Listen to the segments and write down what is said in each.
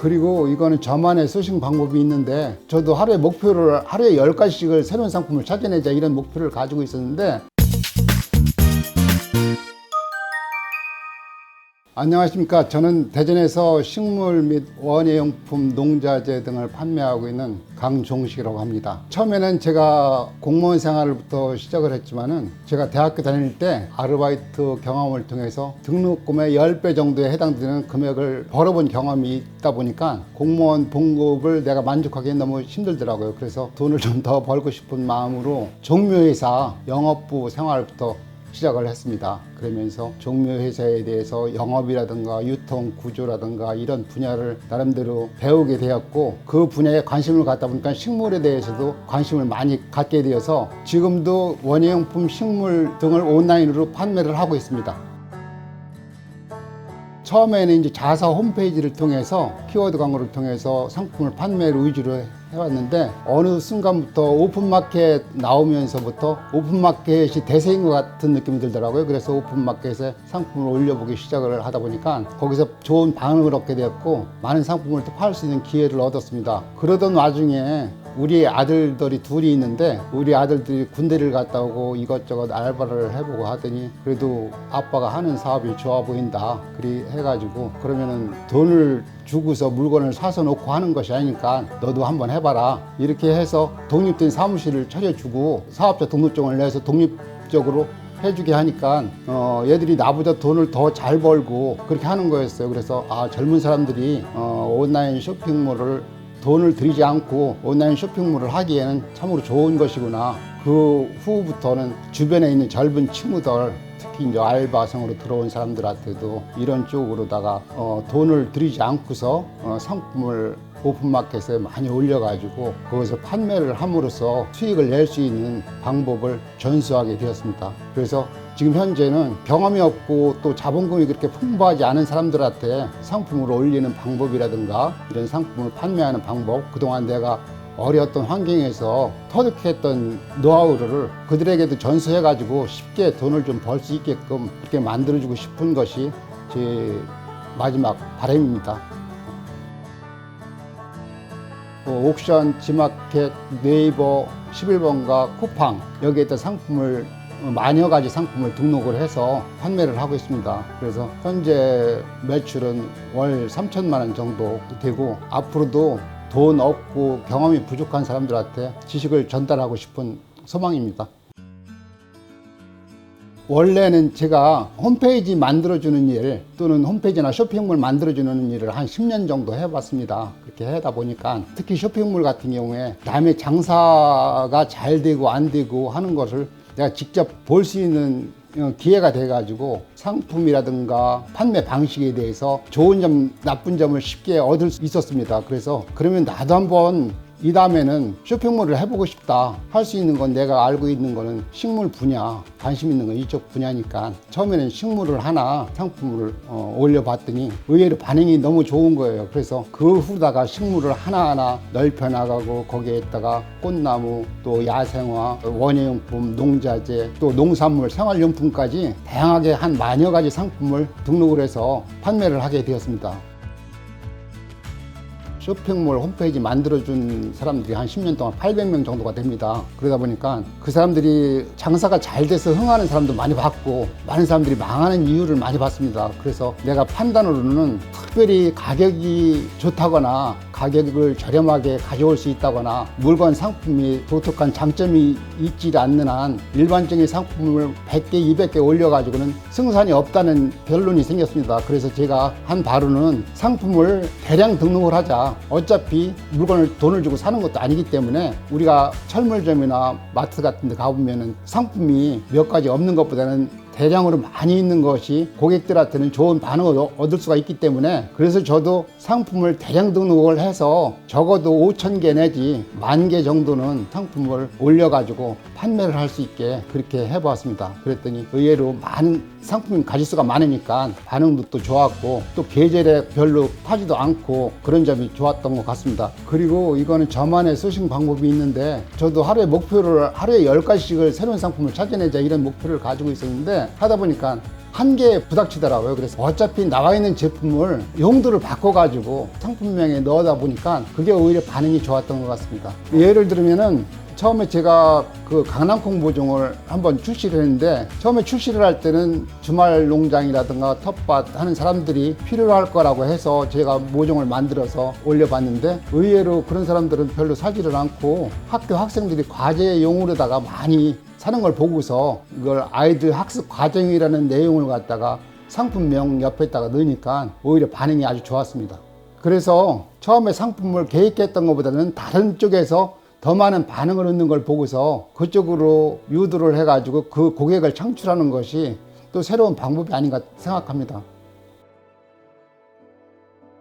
그리고 이거는 저만의 소싱 방법이 있는데 저도 하루에 목표를 하루에 10가지씩을 새로운 상품을 찾아내자 이런 목표를 가지고 있었는데 안녕하십니까. 저는 대전에서 식물 및 원예용품, 농자재 등을 판매하고 있는 강종식이라고 합니다. 처음에는 제가 공무원 생활부터 시작을 했지만은 제가 대학교 다닐 때 아르바이트 경험을 통해서 등록금의 10배 정도에 해당되는 금액을 벌어본 경험이 있다 보니까 공무원 봉급을 내가 만족하기엔 너무 힘들더라고요. 그래서 돈을 좀 더 벌고 싶은 마음으로 종묘회사 영업부 생활부터 시작을 했습니다. 그러면서 종묘회사에 대해서 영업이라든가 유통 구조라든가 이런 분야를 나름대로 배우게 되었고 그 분야에 관심을 갖다 보니까 식물에 대해서도 관심을 많이 갖게 되어서 지금도 원예용품 식물 등을 온라인으로 판매를 하고 있습니다. 처음에는 이제 자사 홈페이지를 통해서 키워드 광고를 통해서 상품을 판매를 위주로 해왔는데 어느 순간부터 오픈마켓 나오면서부터 오픈마켓이 대세인 것 같은 느낌이 들더라고요. 그래서 오픈마켓에 상품을 올려보기 시작을 하다 보니까 거기서 좋은 반응을 얻게 되었고 많은 상품을 또 팔 수 있는 기회를 얻었습니다. 그러던 와중에 우리 아들들이 둘이 있는데 우리 아들들이 군대를 갔다 오고 이것저것 알바를 해보고 하더니 그래도 아빠가 하는 사업이 좋아 보인다 그리 해가지고 그러면은 돈을 주고서 물건을 사서 놓고 하는 것이 아니니까 너도 한번 해봐라 이렇게 해서 독립된 사무실을 차려주고 사업자 등록증을 내서 독립적으로 해주게 하니까 어, 얘들이 나보다 돈을 더 잘 벌고 그렇게 하는 거였어요. 그래서 아 젊은 사람들이 어, 온라인 쇼핑몰을 돈을 들이지 않고 온라인 쇼핑몰을 하기에는 참으로 좋은 것이구나. 그 후부터는 주변에 있는 젊은 친구들 특히 이제 알바생으로 들어온 사람들한테도 이런 쪽으로다가 어, 돈을 들이지 않고서 어, 상품을 오픈마켓에 많이 올려가지고 거기서 판매를 함으로써 수익을 낼 수 있는 방법을 전수하게 되었습니다. 그래서 지금 현재는 경험이 없고 또 자본금이 그렇게 풍부하지 않은 사람들한테 상품을 올리는 방법이라든가 이런 상품을 판매하는 방법 그동안 내가 어려웠던 환경에서 터득했던 노하우를 그들에게도 전수해가지고 쉽게 돈을 좀 벌 수 있게끔 그렇게 만들어주고 싶은 것이 제 마지막 바람입니다. 뭐 옥션, 지마켓, 네이버, 11번가, 쿠팡 여기에다 상품을 어, 만여 가지 상품을 등록을 해서 판매를 하고 있습니다. 그래서 현재 매출은 월 3천만 원 정도 되고 앞으로도 돈 없고 경험이 부족한 사람들한테 지식을 전달하고 싶은 소망입니다. 원래는 제가 홈페이지 만들어주는 일 또는 홈페이지나 쇼핑몰 만들어주는 일을 한 10년 정도 해봤습니다. 그렇게 하다 보니까 특히 쇼핑몰 같은 경우에 남의 장사가 잘 되고 안 되고 하는 것을 내가 직접 볼 수 있는 어, 기회가 돼가지고 상품이라든가 판매 방식에 대해서 좋은 점, 나쁜 점을 쉽게 얻을 수 있었습니다. 그래서 그러면 나도 한번 이 다음에는 쇼핑몰을 해보고 싶다 할 수 있는 건 내가 알고 있는 거는 식물 분야 관심 있는 건 이쪽 분야니까 처음에는 식물을 하나 상품을 어, 올려봤더니 의외로 반응이 너무 좋은 거예요. 그래서 그 후다가 식물을 하나하나 넓혀 나가고 거기에다가 꽃나무 또 야생화 원예용품 농자재 또 농산물 생활용품까지 다양하게 한 만여 가지 상품을 등록을 해서 판매를 하게 되었습니다 쇼핑몰 홈페이지 만들어준 사람들이 한 10년 동안 800명 정도가 됩니다. 그러다 보니까 그 사람들이 장사가 잘 돼서 흥하는 사람도 많이 봤고, 많은 사람들이 망하는 이유를 많이 봤습니다. 그래서 내가 판단으로는 특별히 가격이 좋다거나 가격을 저렴하게 가져올 수 있다거나 물건 상품이 독특한 장점이 있지 않는 한 일반적인 상품을 100개, 200개 올려가지고는 승산이 없다는 결론이 생겼습니다. 그래서 제가 한 바로는 상품을 대량 등록을 하자. 어차피 물건을 돈을 주고 사는 것도 아니기 때문에 우리가 철물점이나 마트 같은 데 가보면은 상품이 몇 가지 없는 것보다는 대량으로 많이 있는 것이 고객들한테는 좋은 반응을 얻- 얻을 수가 있기 때문에 그래서 저도 상품을 대량 등록을 해서 적어도 5천 개 내지 만 개 정도는 상품을 올려가지고 판매를 할 수 있게 그렇게 해보았습니다. 그랬더니 의외로 많은 상품이 가짓수가 많으니까 반응도 또 좋았고 또 계절에 별로 타지도 않고 그런 점이 좋았던 것 같습니다. 그리고 이거는 저만의 소싱 방법이 있는데 저도 하루에 목표를 하루에 10가지씩을 새로운 상품을 찾아내자 이런 목표를 가지고 있었는데 하다 보니까 한계에 부닥치더라고요. 그래서 어차피 나와 있는 제품을 용도를 바꿔가지고 상품명에 넣어다 보니까 그게 오히려 반응이 좋았던 것 같습니다. 예를 들면은 처음에 제가 그 강낭콩 보종을 한번 출시를 했는데 처음에 출시를 할 때는 주말 농장이라든가 텃밭 하는 사람들이 필요할 거라고 해서 제가 모종을 만들어서 올려봤는데 의외로 그런 사람들은 별로 사지를 않고 학교 학생들이 과제용으로다가 많이 사는 걸 보고서 이걸 아이들 학습 과정이라는 내용을 갖다가 상품명 옆에다가 넣으니까 오히려 반응이 아주 좋았습니다. 그래서 처음에 상품을 계획했던 것보다는 다른 쪽에서 더 많은 반응을 얻는 걸 보고서 그쪽으로 유도를 해가지고 그 고객을 창출하는 것이 또 새로운 방법이 아닌가 생각합니다.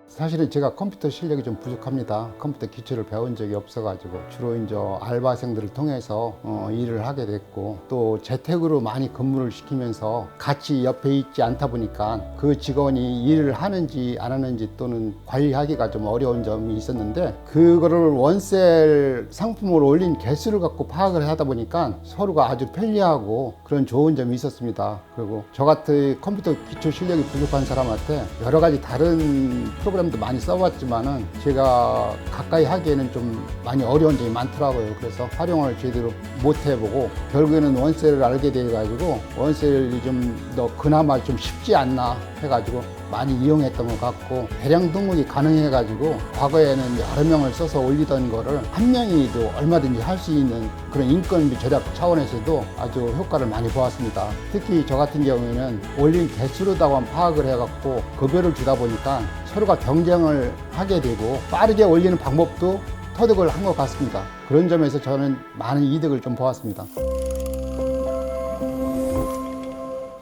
사실은 제가 컴퓨터 실력이 좀 부족합니다. 컴퓨터 기초를 배운 적이 없어가지고 주로 이제 알바생들을 통해서 어, 일을 하게 됐고 또 재택으로 많이 근무를 시키면서 같이 옆에 있지 않다 보니까 그 직원이 일을 하는지 안 하는지 또는 관리하기가 좀 어려운 점이 있었는데 그거를 원셀 상품을 올린 개수를 갖고 파악을 하다 보니까 서로가 아주 편리하고 그런 좋은 점이 있었습니다. 그리고 저 같은 컴퓨터 기초 실력이 부족한 사람한테 여러 가지 다른 프로그램 도 많이 써봤지만은 제가 가까이 하기에는 좀 많이 어려운 점이 많더라고요. 그래서 활용을 제대로 못 해보고 결국에는 원셀을 알게 돼가지고 원셀이 좀더 그나마 좀 쉽지 않나 해가지고 많이 이용했던 것 같고 대량 등록이 가능해가지고 과거에는 여러 명을 써서 올리던 거를 한 명이도 얼마든지 할 수 있는 그런 인건비 절약 차원에서도 아주 효과를 많이 보았습니다. 특히 저 같은 경우에는 올린 개수로다가 파악을 해갖고 급여를 주다 보니까 서로가 경쟁을 하게 되고 빠르게 올리는 방법도 터득을 한 것 같습니다. 그런 점에서 저는 많은 이득을 좀 보았습니다.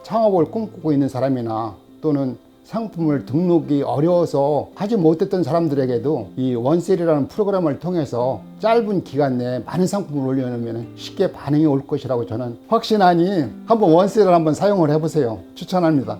창업을 꿈꾸고 있는 사람이나 또는 상품을 등록이 어려워서 하지 못했던 사람들에게도 이 원셀이라는 프로그램을 통해서 짧은 기간 내에 많은 상품을 올려놓으면 쉽게 반응이 올 것이라고 저는 확신하니 한번 원셀을 한번 사용을 해보세요. 추천합니다.